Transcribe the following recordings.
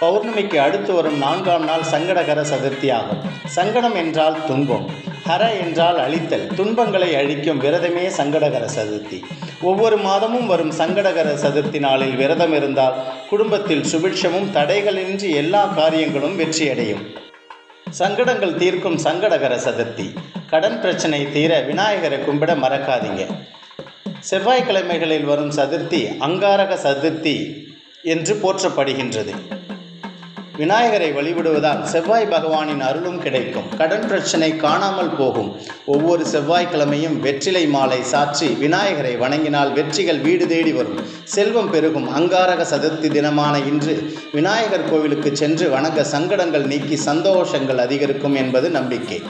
பௌர்ணமிக்கு அடுத்து வரும் நான்காம் நாள் சங்கடகர சதுர்த்தி ஆகும். சங்கடம் என்றால் துன்பம் ஹர என்றால் அழித்தல் துன்பங்களை அழிக்கும் விரதமே சங்கடகர சதுர்த்தி. ஒவ்வொரு மாதமும் வரும் சங்கடகர சதுர்த்தி நாளில் விரதம் இருந்தால் குடும்பத்தில் சுபிட்சமும் தடைகளின்றி எல்லா காரியங்களும் வெற்றியடையும். சங்கடங்கள் தீர்க்கும் சங்கடகர சதுர்த்தி. கடன் பிரச்சனை தீர விநாயகரை கும்பிட மறக்காதீங்க. செவ்வாய்க்கிழமைகளில் வரும் சதுர்த்தி அங்காரக சதுர்த்தி என்று போற்றப்படுகின்றது. விநாயகரை வழிபடுவதால் செவ்வாய் பகவானின் அருளும் கிடைக்கும். கடன் பிரச்சனை காணாமல் போகும். ஒவ்வொரு செவ்வாய்க்கிழமையும் வெற்றிலை மாலை சாற்றி விநாயகரை வணங்கினால் வெற்றிகள் வீடு தேடி வரும். செல்வம் பெருகும். அங்காரக சதுர்த்தி தினமான இன்று விநாயகர் கோவிலுக்கு சென்று வணங்க சங்கடங்கள் நீக்கி சந்தோஷங்கள் அதிகரிக்கும் என்பது நம்பிக்கை.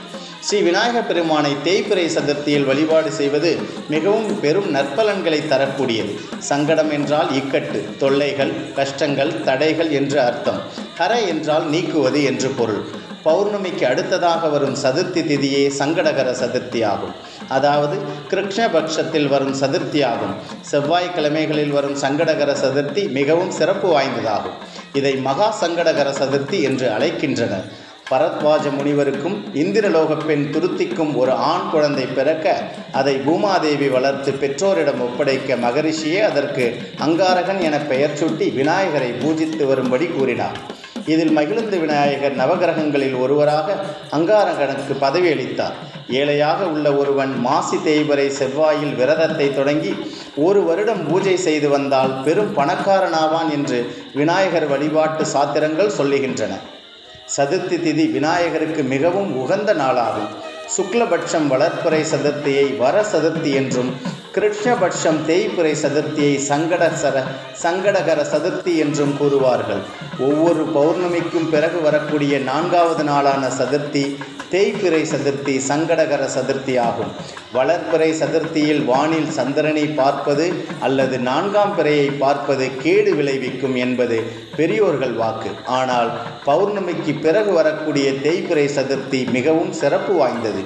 ஸ்ரீ விநாயகப் பெருமானை தேய்பிறை சதுர்த்தியில் வழிபாடு செய்வது மிகவும் பெரும் நற்பலன்களை தரக்கூடியது. சங்கடம் என்றால் இக்கட்டு தொல்லைகள் கஷ்டங்கள் தடைகள் என்று அர்த்தம். ஹர என்றால் நீக்குவது என்று பொருள். பௌர்ணமிக்கு அடுத்ததாக வரும் சதுர்த்தி திதியே சங்கடகர சதுர்த்தி ஆகும் அதாவது கிருஷ்ணபக்ஷத்தில் வரும் சதுர்த்தி ஆகும் செவ்வாய்க்கிழமைகளில் வரும் சங்கடகர சதுர்த்தி மிகவும் சிறப்பு வாய்ந்ததாகும். இதை மகா சங்கடகர சதுர்த்தி என்று அழைக்கின்றனர். பரத்வாஜ முனிவருக்கும் இந்திரலோக பெண் துருத்திக்கும் ஒரு ஆண் குழந்தை பிறக்க அதை பூமாதேவி வளர்த்து பெற்றோரிடம் ஒப்படைக்க மகரிஷியே அதற்கு அங்காரகன் என பெயர் சூட்டி விநாயகரை பூஜித்து வரும்படி கூறினார். இதில் மகிழ்ந்த விநாயகர் நவகிரகங்களில் ஒருவராக அங்காரகனுக்கு பதவியளித்தார் ஏழையாக உள்ள ஒருவன் மாசி தேய்பரை செவ்வாயில் விரதத்தை தொடங்கி ஒரு வருடம் பூஜை செய்து வந்தால் பெரும் பணக்காரனாவான் என்று விநாயகர் வழிபாட்டு சாத்திரங்கள் சொல்லுகின்றன. சதுர்த்தி திதி விநாயகருக்கு மிகவும் உகந்த நாளாகும். சுக்லபட்சம் வளர்ப்புறை சதுர்த்தியை வர சதுர்த்தி என்றும் கிருஷ்ணபட்சம் தேய்பிறை சதுர்த்தியை சங்கடசர சங்கடகர சதுர்த்தி என்றும் கூறுவார்கள். ஒவ்வொரு பௌர்ணமிக்கும் பிறகு வரக்கூடிய நான்காவது நாளான சதுர்த்தி தேய்பிறை சதுர்த்தி சங்கடகர சதுர்த்தி ஆகும். வளர்ப்பிறை சதுர்த்தியில் வானில் சந்திரனை பார்ப்பது அல்லது நான்காம் பிறையை பார்ப்பது கேடு விளைவிக்கும் என்பது பெரியோர்கள் வாக்கு. ஆனால் பௌர்ணமிக்கு பிறகு வரக்கூடிய தேய்பிறை சதுர்த்தி மிகவும் சிறப்பு வாய்ந்தது.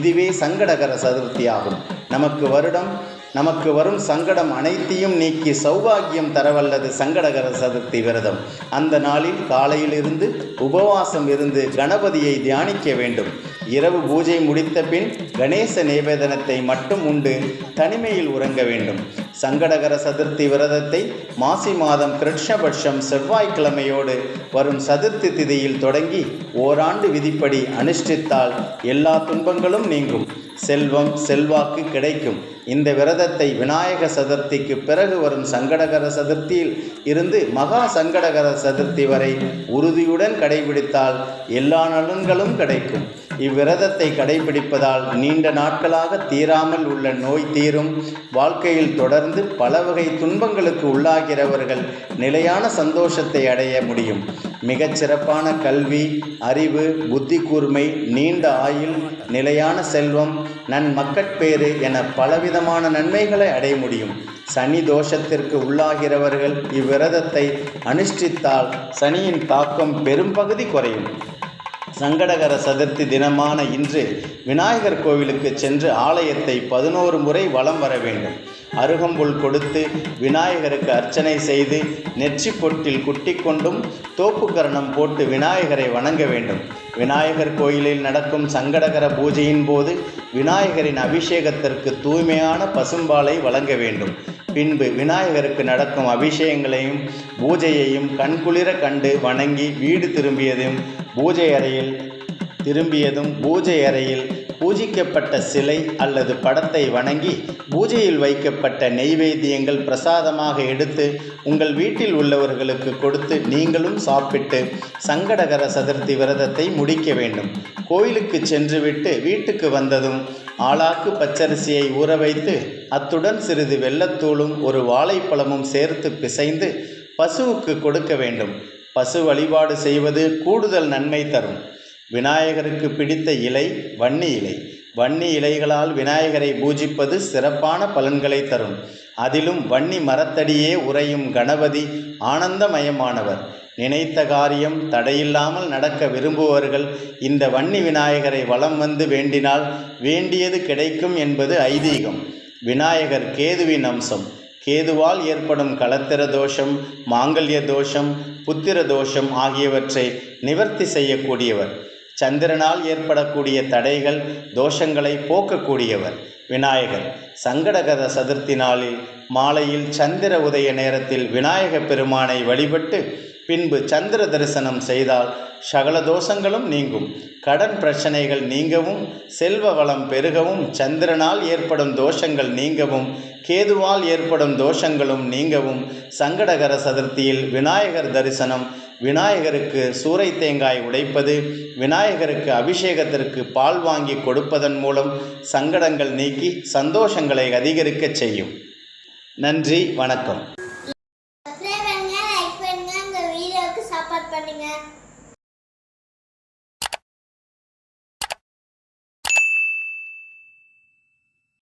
இதுவே சங்கடகர சதுர்த்தி ஆகும். நமக்கு வருடம் நமக்கு வரும் சங்கடம் அனைத்தையும் நீக்கி சௌபாகியம் தரவல்லது சங்கடகர சதுர்த்தி விரதம். அந்த நாளில் காலையிலிருந்து உபவாசம் இருந்து கணபதியை தியானிக்க வேண்டும். இரவு பூஜை முடித்த பின் கணேச நிவேதனத்தை மட்டும் உண்டு தனிமையில் உறங்க வேண்டும். சங்கடகர சதுர்த்தி விரதத்தை மாசி மாதம் கிருஷ்ணபட்சம் செவ்வாய்க்கிழமையோடு வரும் சதுர்த்தி திதியில் தொடங்கி ஓராண்டு விதிப்படி அனுஷ்டித்தால் எல்லா துன்பங்களும் நீங்கும். செல்வம் செல்வாக்கு கிடைக்கும். இந்த விரதத்தை விநாயக சதுர்த்திக்கு பிறகு வரும் சங்கடகர சதுர்த்தியில் இருந்து மகா சங்கடகர சதுர்த்தி வரை உறுதியுடன் கடைபிடித்தால் எல்லா நலன்களும் கிடைக்கும். இவ்விரதத்தை கடைபிடிப்பதால் நீண்ட நாட்களாக தீராமல் உள்ள நோய் தீரும். வாழ்க்கையில் தொடர்ந்து பல வகை துன்பங்களுக்கு உள்ளாகிறவர்கள் நிலையான சந்தோஷத்தை அடைய முடியும். மிகச் சிறப்பான கல்வி அறிவு புத்தி கூர்மை நீண்ட ஆயுள் நிலையான செல்வம் நன் மக்கட்பேறு என பலவிதமான நன்மைகளை அடைய முடியும். சனி தோஷத்திற்கு உள்ளாகிறவர்கள் இவ்விரதத்தை அனுஷ்டித்தால் சனியின் தாக்கம் பெரும்பகுதி குறையும். சங்கடகர சதுர்த்தி தினமான இன்று விநாயகர் கோவிலுக்கு சென்று ஆலயத்தை பதினோரு முறை வலம் வர வேண்டும். அருகம்புல் கொடுத்து விநாயகருக்கு அர்ச்சனை செய்து நெற்றி பொட்டில் குட்டி கொண்டும் தோப்புக்கரணம் போட்டு விநாயகரை வணங்க வேண்டும். விநாயகர் கோயிலில் நடக்கும் சங்கடகர பூஜையின் போது விநாயகரின் அபிஷேகத்திற்கு தூய்மையான பசும்பாலை வழங்க வேண்டும். பின்பு விநாயகருக்கு நடக்கும் அபிஷேகங்களையும் பூஜையையும் கண்குளிர கண்டு வணங்கி வீடு திரும்பியதும் பூஜை அறையில் திரும்பியதும் பூஜை அறையில் பூஜிக்கப்பட்ட சிலை அல்லது படத்தை வணங்கி பூஜையில் வைக்கப்பட்ட நெய்வேத்தியங்கள் பிரசாதமாக எடுத்து உங்கள் வீட்டில் உள்ளவர்களுக்கு கொடுத்து நீங்களும் சாப்பிட்டு சங்கடகர சதுர்த்தி விரதத்தை முடிக்க வேண்டும். கோயிலுக்கு சென்றுவிட்டு வீட்டுக்கு வந்ததும் ஆளாக்கு பச்சரிசியை ஊற வைத்து அத்துடன் சிறிது வெள்ளத்தூளும் ஒரு வாழைப்பழமும் சேர்த்து பிசைந்து பசுவுக்கு கொடுக்க வேண்டும். பசு வழிபாடு செய்வது கூடுதல் நன்மை தரும். விநாயகருக்கு பிடித்த இலை வன்னி இலை. வன்னி இலைகளால் விநாயகரை பூஜிப்பது சிறப்பான பலன்களை தரும். அதிலும் வன்னி மரத்தடியே உறையும் கணபதி ஆனந்தமயமானவர். நினைத்த காரியம் தடையில்லாமல் நடக்க விரும்புவர்கள் இந்த வன்னி விநாயகரை வலம் வந்து வேண்டினால் வேண்டியது கிடைக்கும் என்பது ஐதீகம். விநாயகர் கேதுவின் அம்சம். கேதுவால் ஏற்படும் கலத்திர தோஷம் மாங்கல்ய தோஷம் புத்திர தோஷம் ஆகியவற்றை நிவர்த்தி செய்யக்கூடியவர். சந்திரனால் ஏற்படக்கூடிய தடைகள் தோஷங்களை போக்கக்கூடியவர் விநாயகர். சங்கடகர சதுர்த்தி நாளில் மாலையில் சந்திர உதய நேரத்தில் விநாயக பெருமானை வழிபட்டு பின்பு சந்திர தரிசனம் செய்தால் சகல தோஷங்களும் நீங்கும். கடன் பிரச்சனைகள் நீங்கவும் செல்வ வளம் பெருகவும் சந்திரனால் ஏற்படும் தோஷங்கள் நீங்கவும் கேதுவால் ஏற்படும் தோஷங்களும் நீங்கவும் சங்கடகர சதுர்த்தியில் விநாயகர் தரிசனம் விநாயகருக்கு சூறை தேங்காய் உடைப்பது விநாயகருக்கு அபிஷேகத்திற்கு பால் வாங்கி கொடுப்பதன் மூலம் சங்கடங்கள் நீக்கி சந்தோஷங்களை அதிகரிக்கச் செய்யும். நன்றி வணக்கம்.